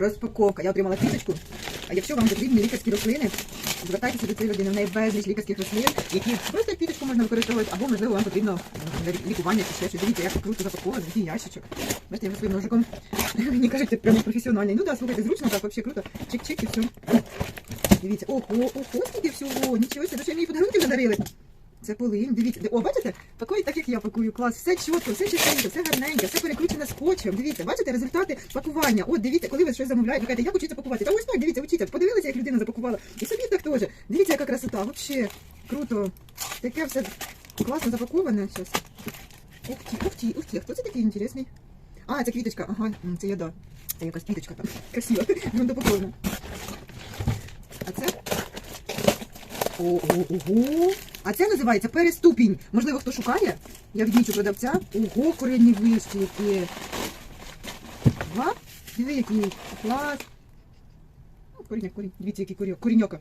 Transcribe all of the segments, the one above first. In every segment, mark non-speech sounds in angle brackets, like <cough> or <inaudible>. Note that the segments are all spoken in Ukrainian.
Розпаковка. Я отримала квіточку. А якщо вам потрібні лікарські рослини, звертайтеся до цієї людини. В неї безліч лікарських рослин, які просто квіточку можна використовувати, або можливо вам потрібно для лікування чи ще щось. Дивіться, як круто запаковано, який ящичок. Бачите, я вже своїм ножиком. <laughs> Мені кажуть, це прямо професіональний. Ну да, слухайте, зручно так, взагалі круто. Чик-чик і все. Дивіться, ого, ого, скільки всього. Нічого себе, ще мені подарунки надарили. Це полинь, дивіться. О, бачите? Пакують так, як я пакую. Клас. Все чітко, все чистенько, все гарненько, все перекручено скотчем. Дивіться, бачите результати пакування. От дивіться, коли ви щось замовляєте, кажете, як учиться пакувати. Та ось так, дивіться, учіться. Подивилися, як людина запакувала. І собі так теж. Дивіться, яка красота. Вообще круто. Таке все класно запаковане. Щас. Ух ті, ух ті, ух ті. Хто це такий інтересний? А, це квіточка. Ага, це я да. Це якась квіточка там. Красиво. <laughs> Грунтопакована. А це Ого. А це називається переступінь. Можливо, хто шукає? Я відмічу продавця. Ого, коренні вишки які. Ва? Диви, який клас. Ну, коріння, корінь. Дивіться, який корінь. Коріньока.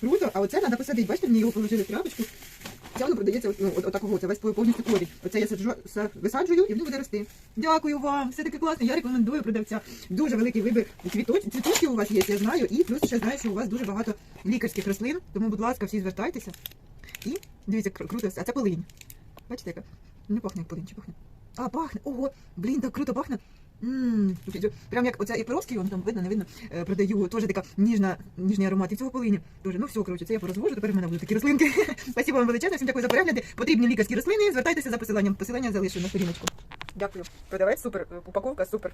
Круто, а оце треба посадити. Бачите, мені його положили в тряпочку. Це воно продається ну, от, отакого, це весь повністю корінь. Оце я саджу, висаджую і воно буде рости. Дякую вам, все таки класно. Я рекомендую продавця. Дуже великий вибір цвіточ... цвіточків у вас є, я знаю. І плюс ще знаю, що у вас дуже багато лікарських рослин. Тому, будь ласка, всі звертайтеся. І дивіться, круто. А це полинь. Бачите, яка? Не пахне як полинь, чи пахне? А, пахне. Ого, блін, так круто пахне. Ммм, прям як оце як Перовський, вон там видно, не видно, е, продаю. Теж така ніжна, ніжний аромат. І цього полині. Дуже, ну все, коротше, це я порозвожу, тепер в мене будуть такі рослинки. <laughs> Спасибо вам величезне, всім дякую за перегляди. Потрібні лікарські рослини. Звертайтеся за посиланням. Посилання залишу на сторіночку. Дякую. Продавець супер, упаковка супер.